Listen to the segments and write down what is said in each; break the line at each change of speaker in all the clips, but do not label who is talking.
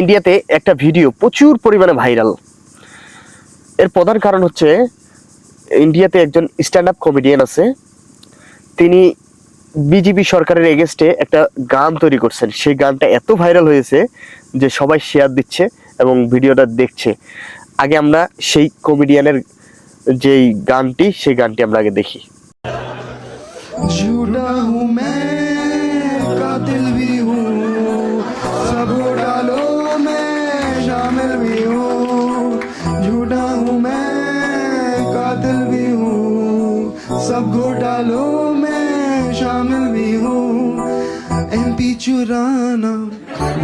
ইন্ডিয়াতে একটা ভিডিও প্রচুর পরিমাণে ভাইরাল এর প্রধান কারণ হচ্ছে ইন্ডিয়াতে একজন স্ট্যান্ড আপ কমেডিয়ান আছে। তিনি বিজেপি সরকারের এগেনস্টে একটা গান তৈরি করছেন। সেই গানটা এত ভাইরাল হয়েছে যে সবাই শেয়ার দিচ্ছে এবং ভিডিওটা দেখছে। আগে আমরা সেই কমেডিয়ানের যেই গানটি, সেই গানটি আমরা আগে দেখি।
घोटालो में शामिल भी हूँ। एमपी चुराना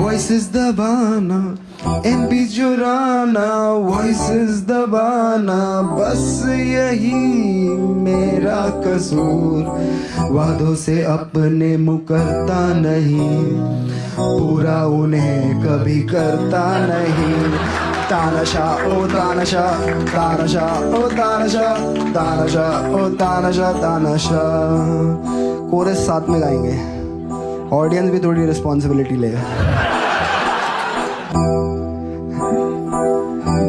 वॉइसेस दबाना। एमपी चुराना वॉइसेस दबाना। बस यही मेरा कसूर। वादों से अपने मुकरता नहीं। पूरा उन्हें कभी करता नहीं। तानाशा ओ तानाशा तानाशा ओ तानाशा तानाशा ओ तानाशा तानाशा कोरस साथ में गाएँगे। ऑडियंस भी थोड़ी रिस्पॉन्सिबिलिटी लेगा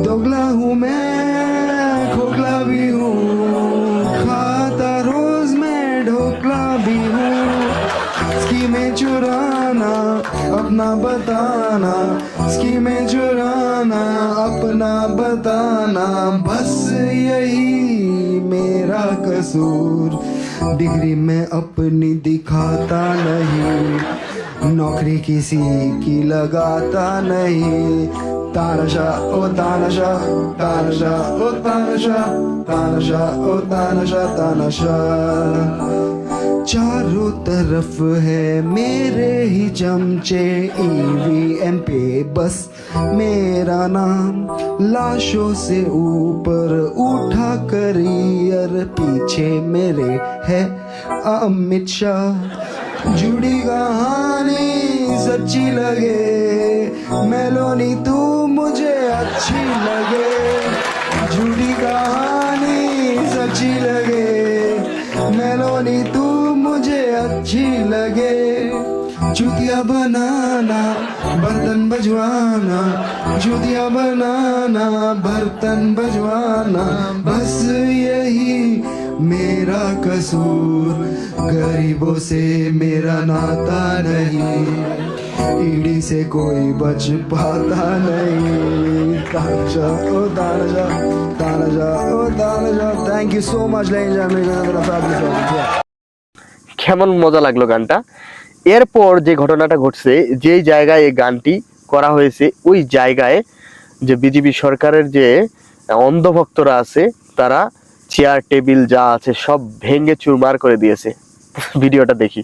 दोगला हूँ मैं, खोखला भी हूँ। खाता रोज मैं, ढोकला भी हूँ। स्कीमें चुराना, अपना बताना। चुराना अपना बताना बस यही मेरा कसूर। डिग्री में अपनी दिखाता नहीं। नौकरी किसी की लगाता नहीं। तानशा ओ तानशा तानशा ओ तानशा तानशा ओ तानशा तानशा चारों तरफ़ है मेरे ही चमचे ईवीएम पे बस मेरा नाम लाशों से ऊपर उठा करियर पीछे मेरे है अमित शाह। जुड़ी कहानी सच्ची लगे, मेलोनी तू मुझे अच्छी लगे। जुड़ी कहानी सच्ची लगे, मेलोनी तू मुझे अच्छी लगे। चुतिया बनाना, बर्तन बजवाना, चुतिया बनाना, बर्तन बजवाना, बस यही मेरा कसूर गरीबों से मेरा नाता नहीं ईडी से कोई बच पाता नहीं तानजा ओ तानजा तानजा ओ तानजा thank you so much ladies and gentleman
কেমন মজা লাগলো গানটা এরপর যে ঘটনাটা ঘটছে যেই জায়গায় এই গানটি করা হয়েছে ওই জায়গায় যে বিজেপি সরকারের যে অন্ধভক্তরা আছে তারা চেয়ার টেবিল যা আছে সব ভেঙে চুরমার করে দিয়েছে। ভিডিওটা দেখি।